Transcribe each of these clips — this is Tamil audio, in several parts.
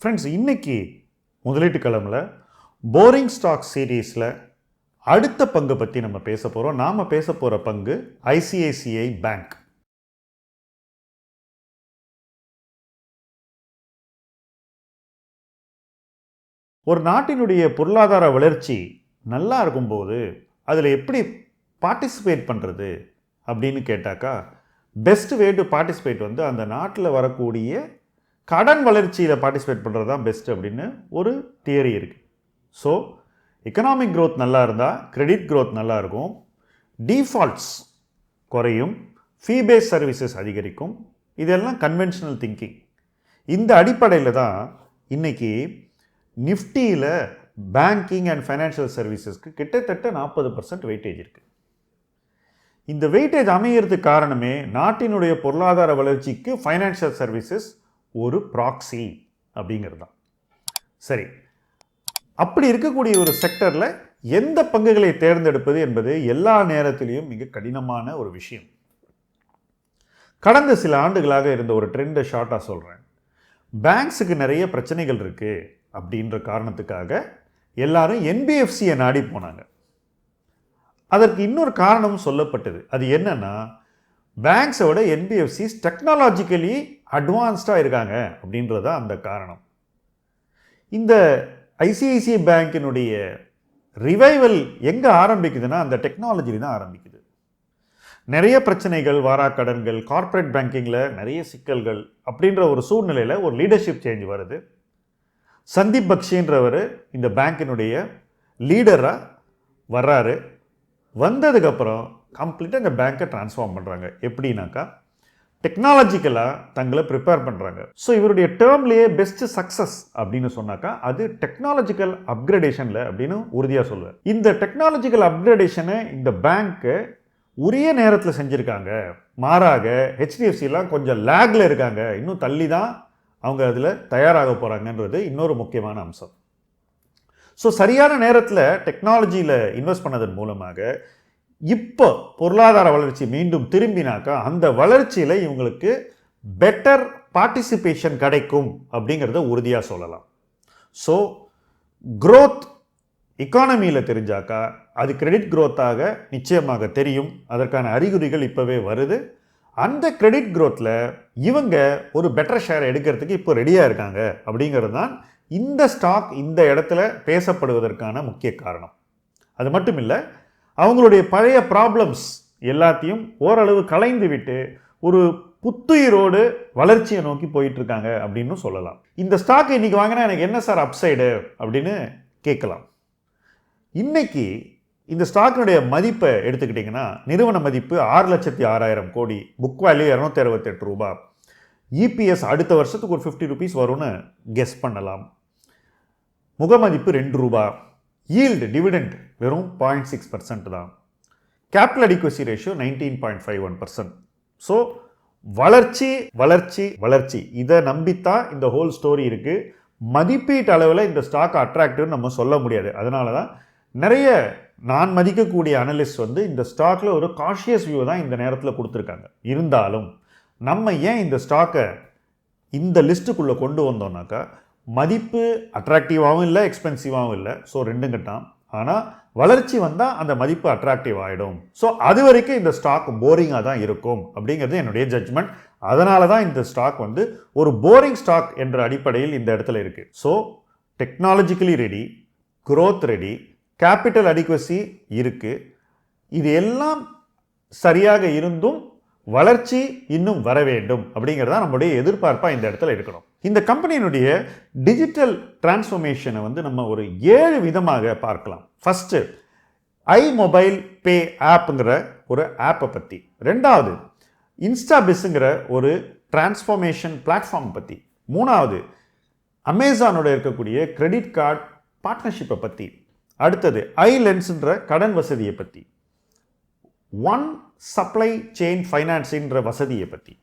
ஃப்ரெண்ட்ஸ் இன்றைக்கி முதலீட்டு களமில் போரிங் ஸ்டாக் சீரீஸில் அடுத்த பங்கு பற்றி நம்ம பேச போகிறோம் நாம் பேச போகிற பங்கு ஐசிஐசிஐ பேங்க் ஒரு நாட்டினுடைய பொருளாதார வளர்ச்சி நல்லா இருக்கும்போது அதில் எப்படி பார்ட்டிசிபேட் பண்ணுறது அப்படின்னு கேட்டாக்கா பெஸ்ட் வே டு பார்ட்டிசிபேட் வந்து அந்த நாட்டில் வரக்கூடிய கடன் வளர்ச்சியில் பார்ட்டிசிபேட் பண்ணுறது தான் பெஸ்ட் அப்படின்னு ஒரு தியரி இருக்குது ஸோ எக்கனாமிக் க்ரோத் நல்லா இருந்தால் கிரெடிட் க்ரோத் நல்லா இருக்கும். டீஃபால்ட்ஸ் குறையும். ஃபீ பேஸ் சர்வீசஸ் அதிகரிக்கும். இதெல்லாம் கன்வென்ஷனல் திங்கிங் இந்த அடிப்படையில் தான் இன்னைக்கு நிஃப்டியில் பேங்கிங் அண்ட் ஃபைனான்ஷியல் சர்வீசஸ்க்கு கிட்டத்தட்ட நாற்பது பர்சன்ட் வெயிட்டேஜ் இருக்குது இந்த வெயிட்டேஜ் அமையிறதுக்கு காரணமே நாட்டினுடைய பொருளாதார வளர்ச்சிக்கு ஃபைனான்ஷியல் சர்வீசஸ் ஒரு ப்ராக்ஸி அப்படிங்கிறது தான் சரி. அப்படி இருக்கக்கூடிய ஒரு செக்டரில் எந்த பங்குகளை தேர்ந்தெடுப்பது என்பது எல்லா நேரத்திலையும் மிக கடினமான ஒரு விஷயம். கடந்த சில ஆண்டுகளாக இருந்த ஒரு ட்ரெண்டை ஷார்ட்டாக சொல்கிறேன் பேங்க்ஸுக்கு நிறைய பிரச்சனைகள் இருக்குது அப்படின்ற காரணத்துக்காக எல்லாரும் என்பிஎஃப்சியை நாடி போனாங்க. அதற்கு இன்னொரு காரணம் சொல்லப்பட்டது. அது என்னென்னா பேங்க்ஸோட என்பிஎஃப்சிஸ் டெக்னாலஜிக்கலி அட்வான்ஸ்டாக இருக்காங்க அப்படின்றது தான் அந்த காரணம். இந்த ஐசிஐசிஐ பேங்கினுடைய ரிவைவல் எங்கே ஆரம்பிக்குதுன்னா அந்த டெக்னாலஜியில் தான் ஆரம்பிக்குது. நிறைய பிரச்சனைகள் வாராக்கடன்கள் கார்ப்பரேட் பேங்கிங்கில் நிறைய சிக்கல்கள் அப்படின்ற ஒரு சூழ்நிலையில் ஒரு லீடர்ஷிப் சேஞ்ச் வருது. சந்தீப் பக்ஷின்றவர் இந்த பேங்கினுடைய லீடராக வர்றாரு. வந்ததுக்கப்புறம் கம்ப்ளீட்டாக இந்த பேங்க்கை ட்ரான்ஸ்ஃபார்ம் பண்ணுறாங்க எப்படின்னாக்கா டெக்னாலஜிக்கலாக தங்களை ப்ரிப்பேர் பண்ணுறாங்க ஸோ இவருடைய டேர்ம்லேயே பெஸ்ட் சக்ஸஸ் அப்படின்னு சொன்னாக்கா அது டெக்னாலஜிக்கல் அப்கிரேடேஷனில் அப்படின்னு உறுதியாக சொல்லுவேன். இந்த டெக்னாலஜிக்கல் அப்கிரேடேஷனை இந்த பேங்க்கு உரிய நேரத்தில் செஞ்சுருக்காங்க. மாறாக ஹெச்டிஎஃப்சிலாம் கொஞ்சம் லேக்ல இருக்காங்க. இன்னும் தள்ளி தான் அவங்க அதில் தயாராக போகிறாங்கன்றது இன்னொரு முக்கியமான அம்சம். ஸோ சரியான நேரத்தில் டெக்னாலஜியில் இன்வெஸ்ட் பண்ணதன் மூலமாக இப்போ பொருளாதார வளர்ச்சி மீண்டும் திரும்பினாக்கா அந்த வளர்ச்சியில் இவங்களுக்கு பெட்டர் பார்ட்டிசிபேஷன் கிடைக்கும் அப்படிங்கிறத உறுதியாக சொல்லலாம். ஸோ க்ரோத் இக்கானமியில் தெரிஞ்சாக்கா அது கிரெடிட் க்ரோத்தாக நிச்சயமாக தெரியும். அதற்கான அறிகுறிகள் இப்போவே வருது. அந்த கிரெடிட் க்ரோத்தில் இவங்க ஒரு பெட்டர் ஷேர் எடுக்கிறதுக்கு இப்போ ரெடியாக இருக்காங்க அப்படிங்கிறது தான் இந்த ஸ்டாக் இந்த இடத்துல பேசப்படுவதற்கான முக்கிய காரணம். அது மட்டும் இல்லை அவங்களுடைய பழைய ப்ராப்ளம்ஸ் எல்லாத்தையும் ஓரளவு கலைந்து விட்டு ஒரு புத்துயிரோடு வளர்ச்சியை நோக்கி போயிட்டு இருக்காங்க அப்படின்னு சொல்லலாம். இந்த ஸ்டாக் இன்னைக்கு வாங்கினா எனக்கு என்ன சார் அப்சைடு அப்படின்னு கேட்கலாம். இன்னைக்கு இந்த ஸ்டாக்கினுடைய மதிப்பை எடுத்துக்கிட்டிங்கன்னா நிறுவன மதிப்பு ஆறு லட்சத்தி ஆறாயிரம் கோடி புக் வேல்யூ இரநூத்தி அறுபத்தெட்டு ரூபாய் இபிஎஸ் அடுத்த வருஷத்துக்கு ஒரு ஃபிஃப்டி ருபீஸ் வரும்னு கெஸ் பண்ணலாம். முகமதிப்பு ரெண்டு ரூபா. ஈல்டு டிவிடெண்ட் வெறும் பாயிண்ட் சிக்ஸ் பர்சன்ட் தான். Capital adequacy ratio nineteen point five one percent so வளர்ச்சி வளர்ச்சி வளர்ச்சி. இதை நம்பித்தான் இந்த ஹோல் ஸ்டோரி இருக்குது மதிப்பீட்டு அளவில் இந்த ஸ்டாக் அட்ராக்டிவ்னு நம்ம சொல்ல முடியாது. அதனால தான் நிறைய நான் மதிக்கக்கூடிய அனலிஸ்ட் வந்து இந்த ஸ்டாக்கில் ஒரு காஷியஸ் வியூ தான் இந்த நேரத்தில் கொடுத்துருக்காங்க. இருந்தாலும் நம்ம ஏன் இந்த ஸ்டாக்கை இந்த லிஸ்ட்டுக்குள்ளே கொண்டு வந்தோம்னாக்கா மதிப்பு அட்ராக்டிவாகவும் இல்லை எக்ஸ்பென்சிவாகவும் இல்லை. ஸோ ரெண்டும் கட்டான் ஆனால் வளர்ச்சி வந்தால் அந்த மதிப்பு அட்ராக்டிவ் ஆகிடும் ஸோ அது வரைக்கும் இந்த ஸ்டாக் போரிங்காக தான் இருக்கும் அப்படிங்கிறது என்னுடைய ஜட்ஜ்மெண்ட் அதனால தான் இந்த ஸ்டாக் வந்து ஒரு போரிங் ஸ்டாக் என்ற அடிப்படையில் இந்த இடத்துல இருக்குது so technologically ready growth ready capital adequacy இருக்குது இது எல்லாம் சரியாக இருந்தும் வளர்ச்சி இன்னும் வர வேண்டும் அப்படிங்கிறதா நம்முடைய எதிர்பார்ப்பாக இந்த இடத்துல இருக்கணும். இந்த கம்பெனியினுடைய டிஜிட்டல் டிரான்ஸ்ஃபர்மேஷனை வந்து நம்ம ஒரு ஏழு விதமாக பார்க்கலாம். ஃபஸ்ட்டு ஐ மொபைல் பே ஆப்புங்கிற ஒரு ஆப்பை பற்றி ரெண்டாவது இன்ஸ்டாபிஸ்ங்கிற ஒரு டிரான்ஸ்ஃபர்மேஷன் பிளாட்ஃபார்ம் பற்றி மூணாவது அமேசானோட இருக்கக்கூடிய கிரெடிட் கார்டு பார்ட்னர்ஷிப்பை பற்றி அடுத்தது ஐ லென்ஸுன்ற கடன் வசதியை பற்றி ஒன் சப்ளை செயின் ஃபைனான்ஸின்ற வசதியை பற்றி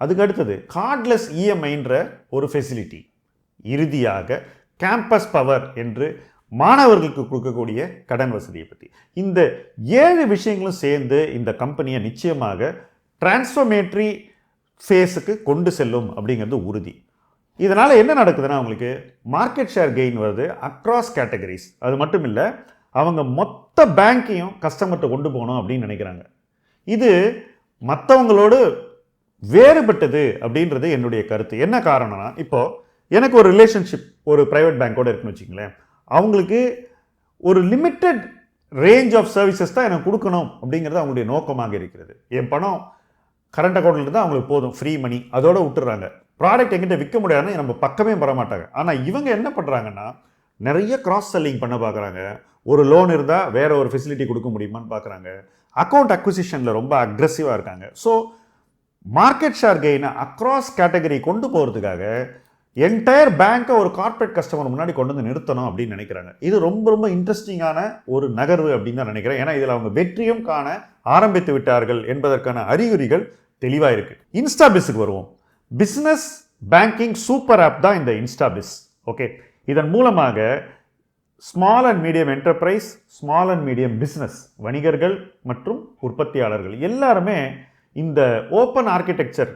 அதுக்கு அடுத்தது கார்ட்லெஸ் இஎம்ஐன்ற ஒரு ஃபெசிலிட்டி இறுதியாக கேம்பஸ் பவர் என்று மாணவர்களுக்கு கொடுக்கக்கூடிய கடன் வசதியை பற்றி இந்த ஏழு விஷயங்களும் சேர்ந்து இந்த கம்பெனியை நிச்சயமாக டிரான்ஸ்ஃபர்மேட்ரி ஃபேஸுக்கு கொண்டு செல்லும் அப்படிங்கிறது உறுதி. இதனால் என்ன நடக்குதுன்னா அவங்களுக்கு மார்க்கெட் ஷேர் கெயின் வருது அக்ராஸ் கேட்டகரிஸ் அது மட்டும் இல்லை அவங்க மொத்த பேங்க்கையும் கஸ்டமர்கிட்ட கொண்டு போகணும் அப்படின்னு நினைக்கிறாங்க. இது மற்றவங்களோடு வேறுபட்டது அப்படின்றது என்னுடைய கருத்து. என்ன காரணம்னா இப்போது எனக்கு ஒரு ரிலேஷன்ஷிப் ஒரு ப்ரைவேட் பேங்க்கோடு இருக்குன்னு வச்சுங்களேன் அவங்களுக்கு ஒரு லிமிட்டெட் ரேஞ்ச் ஆஃப் சர்வீசஸ் தான் எனக்கு கொடுக்கணும் அப்படிங்கிறது அவங்களுடைய நோக்கமாக இருக்கிறது. என் பணம் கரண்ட் அக்கௌண்ட்டில் இருந்தால் அவங்களுக்கு போதும். ஃப்ரீ மணி அதோடு விட்டுறாங்க ப்ராடக்ட் எங்கிட்ட விற்க முடியாதுன்னு நம்ம பக்கமே வர மாட்டாங்க. ஆனால் இவங்க என்ன பண்ணுறாங்கன்னா நிறைய கிராஸ் செல்லிங் பண்ண பார்க்குறாங்க. ஒரு லோன் இருந்தால் வேறு ஒரு ஃபெசிலிட்டி கொடுக்க முடியுமான்னு பார்க்குறாங்க. அக்கௌண்ட் அக்விசிஷனில் ரொம்ப அக்ரெசிவாக இருக்காங்க. ஸோ மார்க்கெட் ஷேர் கெயினை அக்ராஸ் கேட்டகரி கொண்டு போகிறதுக்காக என்டையர் பேங்க்கை ஒரு கார்ப்பரேட் கஸ்டமர் முன்னாடி கொண்டு வந்து நிறுத்தணும் அப்படின்னு நினைக்கிறாங்க. இது ரொம்ப ரொம்ப இன்ட்ரெஸ்டிங்கான ஒரு நகர்வு அப்படின்னு தான் நினைக்கிறேன். ஏன்னா இதில் அவங்க வெற்றியும் காண ஆரம்பித்து விட்டார்கள் என்பதற்கான அறிகுறிகள் தெளிவாக இருக்குது இன்ஸ்டாபிஸுக்கு வருவோம். பிஸ்னஸ் பேங்கிங் சூப்பர் ஆப் தான் இந்த இன்ஸ்டாபிஸ் ஓகே இதன் மூலமாக small and medium enterprise small and medium business வணிகர்கள் மற்றும் உற்பத்தியாளர்கள் எல்லாருமே இந்த ஓப்பன் ஆர்கிடெக்சர்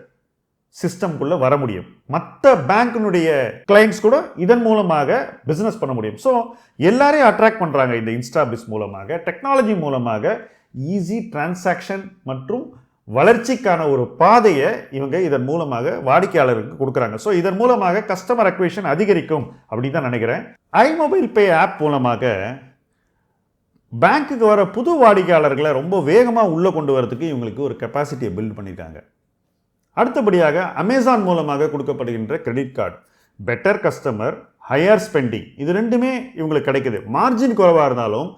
சிஸ்டம்குள்ளே வர முடியும். மற்ற பேங்க்கினுடைய கிளைண்ட்ஸ் கூட இதன் மூலமாக பிஸ்னஸ் பண்ண முடியும். ஸோ எல்லாரையும் அட்ராக்ட் பண்ணுறாங்க இந்த இன்ஸ்டாபிஸ் மூலமாக டெக்னாலஜி மூலமாக ஈஸி டிரான்சாக்ஷன் மற்றும் வளர்ச்சிக்கான ஒரு பாதையை இவங்க இதன் மூலமாக வாடிக்கையாளருக்கு கொடுக்குறாங்க. ஸோ இதன் மூலமாக கஸ்டமர் அக்வேஷன் அதிகரிக்கும் அப்படின்னு தான் நினைக்கிறேன். ஐ மொபைல் பே ஆப் மூலமாக பேங்க்குக்கு வர புது வாடிக்கையாளர்களை ரொம்ப வேகமாக உள்ளே கொண்டு வரதுக்கு இவங்களுக்கு ஒரு கெப்பாசிட்டியை பில்ட் பண்ணியிருக்காங்க அடுத்தபடியாக அமேசான் மூலமாக கொடுக்கப்படுகின்ற credit card better customer higher spending இது ரெண்டுமே இவங்களுக்கு கிடைக்குது. மார்ஜின் குறைவாக இருந்தாலும்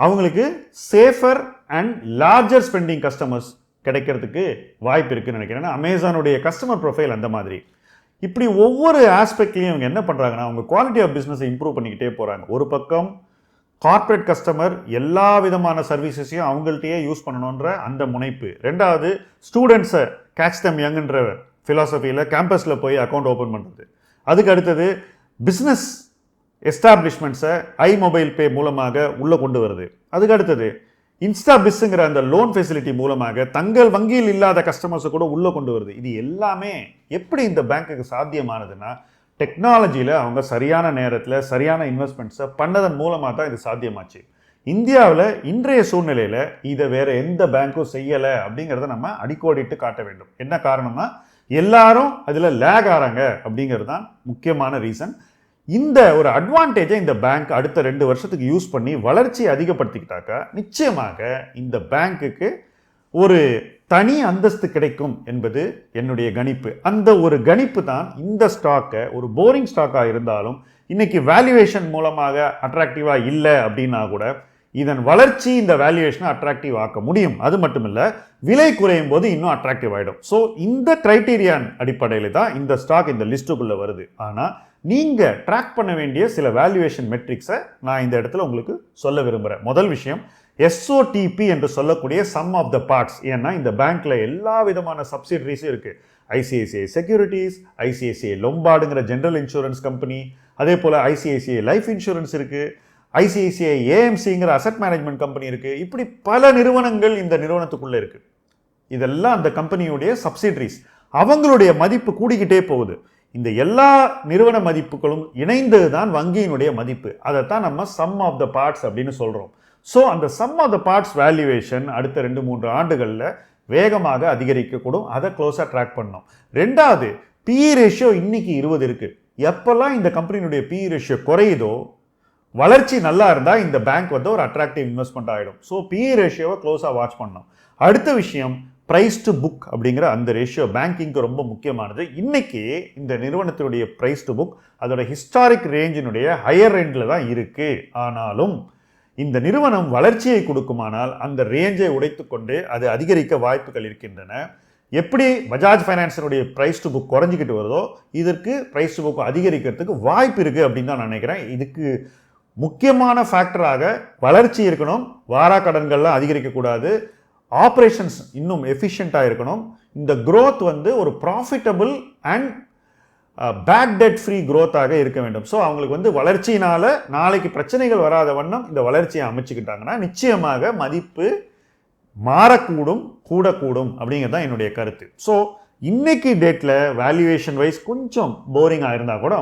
அவங்களுக்கு safer and larger spending customers கிடைக்கிறதுக்கு வாய்ப்பு இருக்குன்னு நினைக்கிறேன். ஏன்னா அமேசானுடைய கஸ்டமர் ப்ரொஃபைல் அந்த மாதிரி. இப்படி ஒவ்வொரு ஆஸ்பெக்ட்லையும் இவங்க என்ன பண்ணுறாங்கன்னா அவங்க குவாலிட்டி ஆஃப் பிஸ்னஸை இம்ப்ரூவ் பண்ணிக்கிட்டே போகிறாங்க ஒரு பக்கம் கார்ப்பரேட் கஸ்டமர் எல்லா விதமான சர்வீசஸையும் அவங்கள்ட்டயே யூஸ் பண்ணணுன்ற அந்த முனைப்பு. ரெண்டாவது ஸ்டூடெண்ட்ஸை கேட்ச் தம் யங்ன்ற ஃபிலாசபியில் கேம்பஸில் போய் அக்கௌண்ட் ஓப்பன் பண்ணுறது அதுக்கு அடுத்தது பிஸ்னஸ் எஸ்டாப்ளிஷ்மெண்ட்ஸை ஐ மொபைல் பே மூலமாக உள்ளே கொண்டு வருது. அதுக்கு அடுத்தது இன்ஸ்டா பிஸ்ஸுங்கிற அந்த லோன் ஃபெசிலிட்டி மூலமாக தங்கள் வங்கியில் இல்லாத கஸ்டமர்ஸை கூட உள்ளே கொண்டு வருது. இது எல்லாமே எப்படி இந்த பேங்க்குக்கு சாத்தியமானதுன்னா டெக்னாலஜியில் அவங்க சரியான நேரத்தில் சரியான இன்வெஸ்ட்மெண்ட்ஸை பண்ணதன் மூலமாக தான் இது சாத்தியமாச்சு. இந்தியாவில் இன்றைய சூழ்நிலையில் இதை வேறு எந்த பேங்க்கும் செய்யலை அப்படிங்கிறத நம்ம அடிக்கோடிட்டு காட்ட வேண்டும். என்ன காரணம்னா எல்லாரும் அதில் லேக் ஆகிறாங்க அப்படிங்கிறது தான் முக்கியமான ரீசன் இந்த ஒரு அட்வான்டேஜை இந்த பேங்க் அடுத்த ரெண்டு வருஷத்துக்கு யூஸ் பண்ணி வளர்ச்சியை அதிகப்படுத்திக்கிட்டாக்கா நிச்சயமாக இந்த பேங்க்குக்கு ஒரு தனி அந்தஸ்து கிடைக்கும் என்பது என்னுடைய கணிப்பு. அந்த ஒரு கணிப்பு தான் இந்த ஸ்டாக்கை ஒரு போரிங் ஸ்டாக்காக இருந்தாலும் இன்றைக்கி வேல்யூவேஷன் மூலமாக அட்ராக்டிவாக இல்லை அப்படின்னா கூட இதன் வளர்ச்சி இந்த வேல்யூவேஷனை அட்ராக்டிவ் ஆக்க முடியும். அது மட்டும் இல்லை விலை குறையும் போது இன்னும் அட்ராக்டிவ் ஆகிடும் ஸோ இந்த க்ரைட்டீரியான் அடிப்படையில் தான் இந்த ஸ்டாக் இந்த லிஸ்ட்டுக்குள்ளே வருது. ஆனால் நீங்கள் ட்ராக் பண்ண வேண்டிய சில வேல்யூவேஷன் மெட்ரிக்ஸை நான் இந்த இடத்துல உங்களுக்கு சொல்ல விரும்புகிறேன் முதல் விஷயம் எஸ்ஓடிபி என்று சொல்லக்கூடிய சம் ஆஃப் த பார்ட்ஸ் ஏன்னா இந்த பேங்க்கில் எல்லா விதமான சப்சிடரிஸும் இருக்குது ஐசிஐசிஐ செக்யூரிட்டிஸ் ஐசிஐசிஐ லொம்பாடுங்கிற ஜென்ரல் இன்சூரன்ஸ் கம்பெனி அதே போல் ஐசிஐசிஐ லைஃப் இன்சூரன்ஸ் இருக்குது ஐசிஐசிஐ ஏஎம்சிங்கிற அசட் மேனேஜ்மெண்ட் கம்பெனி இருக்குது இப்படி பல நிறுவனங்கள் இந்த நிறுவனத்துக்குள்ளே இருக்குது இதெல்லாம் அந்த கம்பெனியுடைய சப்சிடரிஸ் அவங்களுடைய மதிப்பு கூடிக்கிட்டே போகுது. இந்த எல்லா நிறுவன மதிப்புகளும் இணைந்தது தான் வங்கியினுடைய மதிப்பு. அதை தான் நம்ம சம் ஆஃப் த பார்ட்ஸ் அப்படின்னு சொல்கிறோம் ஸோ அந்த sum of the parts valuation அடுத்த ரெண்டு மூன்று ஆண்டுகளில் வேகமாக அதிகரிக்கக்கூடும். அதை க்ளோஸாக ட்ராக் பண்ணோம். ரெண்டாவது பி ரேஷியோ இன்னைக்கு இருபது இருக்குது எப்போல்லாம் இந்த கம்பெனியினுடைய பி ரேஷியோ குறையுதோ வளர்ச்சி நல்லா இருந்தால் இந்த பேங்க் வந்து ஒரு அட்ராக்டிவ் இன்வெஸ்ட்மெண்ட் ஆகிடும் ஸோ பி ரேஷியோவை க்ளோஸாக வாட்ச் பண்ணோம். அடுத்த விஷயம் ப்ரைஸ் டு புக் அப்படிங்கிற அந்த ரேஷியோ பேங்கிங்க்கு ரொம்ப முக்கியமானது. இன்றைக்கி இந்த நிறுவனத்தினுடைய ப்ரைஸ் டு புக் அதோட ஹிஸ்டாரிக் ரேஞ்சினுடைய ஹையர் ரேஞ்சில் தான் இருக்குது ஆனாலும் இந்த நிறுவனம் வளர்ச்சியை கொடுக்குமானால் அந்த ரேஞ்சை உடைத்துக்கொண்டு அது அதிகரிக்க வாய்ப்புகள் இருக்கின்றன. எப்படி பஜாஜ் ஃபைனான்ஸினுடைய ப்ரைஸ் டு புக் குறைஞ்சிக்கிட்டு வருதோ இதற்கு ப்ரைஸ் டு புக் அதிகரிக்கிறதுக்கு வாய்ப்பு இருக்குது அப்படின்னு தான் நான் நினைக்கிறேன். இதுக்கு முக்கியமான ஃபேக்டராக வளர்ச்சி இருக்கணும். வாரா கடன்கள்லாம் அதிகரிக்கக்கூடாது. ஆப்ரேஷன்ஸ் இன்னும் எஃபிஷியண்ட்டாக இருக்கணும். இந்த க்ரோத் வந்து ஒரு profitable and bad debt free க்ரோத்தாக இருக்க வேண்டும். ஸோ அவங்களுக்கு வந்து வளர்ச்சியினால் நாளைக்கு பிரச்சனைகள் வராத வண்ணம் இந்த வளர்ச்சியை அமைச்சுக்கிட்டாங்கன்னா நிச்சயமாக மதிப்பு மாறக்கூடும் கூடக்கூடும் அப்படிங்கிறது தான் என்னுடைய கருத்து. ஸோ இன்னைக்கு டேட்டில் வேல்யூவேஷன் வைஸ் கொஞ்சம் போரிங்காக இருந்தால் கூட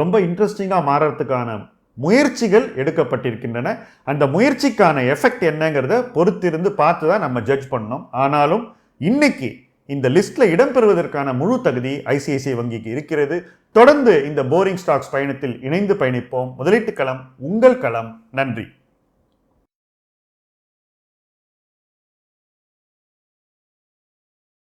ரொம்ப இன்ட்ரெஸ்டிங்காக மாறறதுக்கான முயற்சிகள் எடுக்கப்பட்டிருக்கின்றன. அந்த முயற்சிக்கான எஃபெக்ட் என்னங்கிறத பொறுத்திருந்து பார்த்து தான் நம்ம ஜட்ஜ் பண்ணோம் ஆனாலும் இன்னைக்கு இந்த லிஸ்ட்டில் இடம்பெறுவதற்கான முழு தகுதி ஐசிஐசிஐ வங்கிக்கு இருக்கிறது. தொடர்ந்து இந்த போரிங் ஸ்டாக்ஸ் பயணத்தில் இணைந்து பயணிப்போம். முதலீட்டு களம் உங்கள் களம். நன்றி.